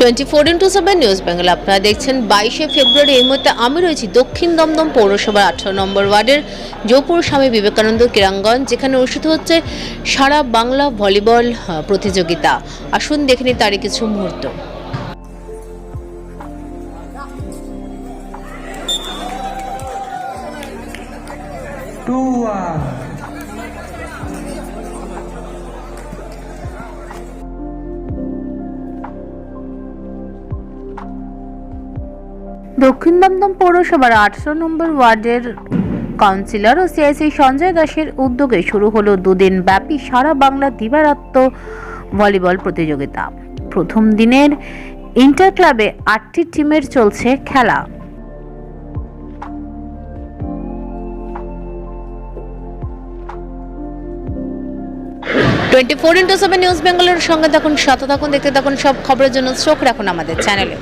Twenty four into seven news Bengal আপনারা দেখছেন বাইশে ফেব্রুয়ারি এই মুহূর্তে আমি রয়েছি দক্ষিণ দমদম পৌরসভার আঠারো নম্বর ওয়ার্ডের জয়পুর স্বামী বিবেকানন্দ ক্রীড়াঙ্গন, যেখানে অনুষ্ঠিত হচ্ছে সারা বাংলা ভলিবল প্রতিযোগিতা আসুন দেখে নিই তারই কিছু মুহূর্ত two one. দক্ষিণ দমদম পৌরসভার আঠারো নম্বর ওয়ার্ডের কাউন্সিলর ও সিআইসি সঞ্জয় দাসের উদ্যোগে শুরু হলো দুদিন ব্যাপী সারা বাংলা দিবারাত্ম ভলিবল প্রতিযোগিতা। প্রথম দিনের ইন্টার ক্লাবে আটটি টিমের চলছে খেলা। Twenty four into seven news বেঙ্গলের সঙ্গে থাকুন, সাথে থাকুন, দেখতে থাকুন সব খবরের জন্য চোখ রাখুন আমাদের চ্যানেলে।